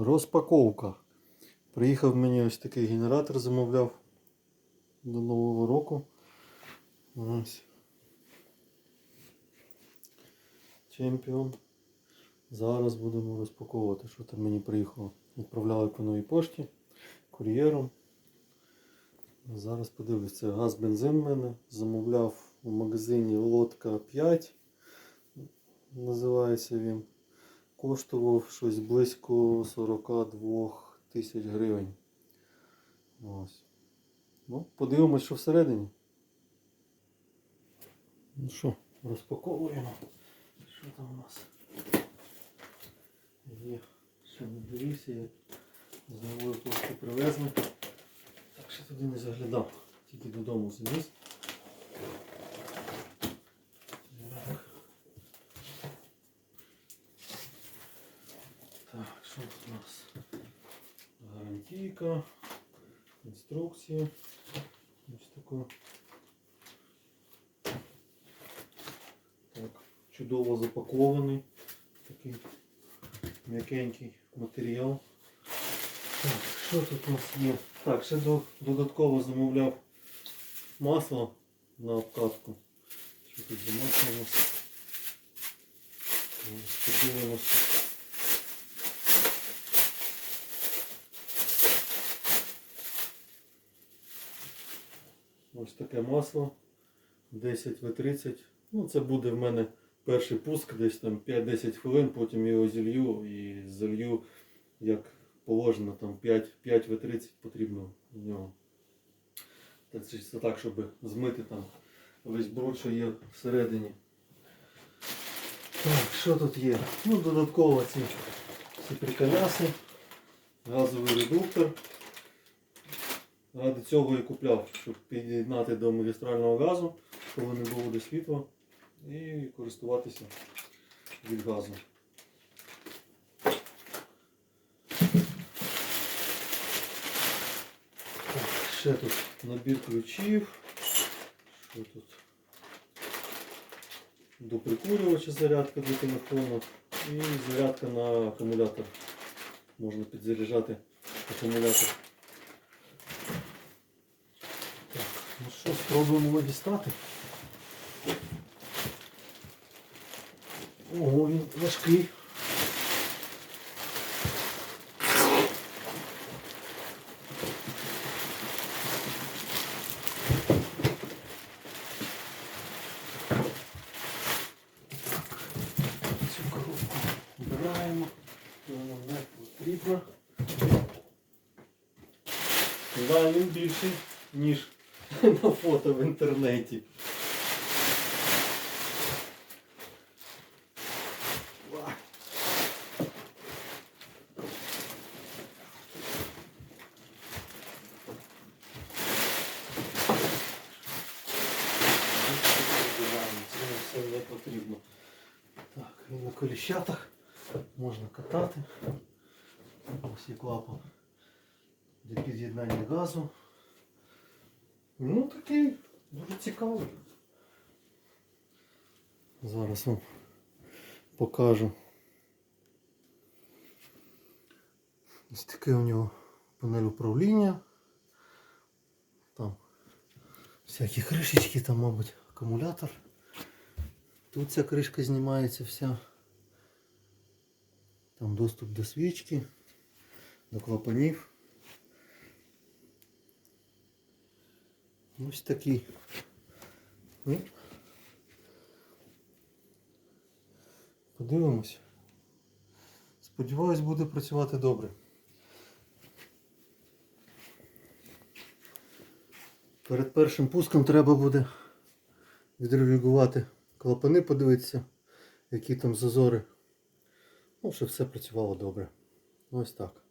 Розпаковка. Приїхав мені ось такий генератор, замовляв до Нового року. Чемпіон. Зараз будемо розпаковувати, що там мені приїхало. Відправляли по новій пошті, кур'єром. Зараз подивлюсь, газ бензин в мене. Замовляв у магазині Лодка 5. Називається він. Коштував щось близько 42 тисяч гривень. Ось. Ну, подивимось, що всередині. Ну що, розпаковуємо. Що там у нас? Є. Ще не дивився, я з нової пошти привезли. Так що туди не заглядав. Тільки додому заніс. що тут у нас? Гарантійка, інструкція. Ось таке. Так, чудово запакований. Такий м'якенький матеріал. Так, що тут у нас є? Так, ще до- додатково замовляв масло на обкатку. Що тут за масло у нас? Ось, Подивимося. Ось таке масло 10 В30. Ну, це буде в мене перший пуск, десь там 5-10 хвилин, потім його зілью і залью як положено, там 5, 5 В30 потрібно в нього. Це так, щоб змити там весь бруд, що є всередині. Так, що тут є? Ну, додатково ці, ці приколяси, газовий редуктор. Ради цього і купляв, щоб під'єднати до магістрального газу, коли не було до світла, і користуватися від газу. Ще тут набір ключів. Що тут? До прикурювача зарядка до телефону і зарядка на акумулятор. Можна підзаряджати акумулятор. Так, ну що, спробуємо дістати. Ого, він важкий. Він більший, ніж на фото в інтернеті. Це не потрібно. Так, він на коліщатах можна катати. Ось є клапан для під'єднання газу. Ну такий дуже цікавий. Зараз вам покажу. Ось таке у нього панель управління. Там всякі кришечки, там, мабуть, акумулятор. Тут ця кришка знімається вся. Там доступ до свічки, до клапанів. Ось такий. Ну, Подивимось. Сподіваюсь, буде працювати добре. Перед першим пуском треба буде відрегулювати клапани, подивитися, які там зазори. Ну, щоб все працювало добре. Ось так.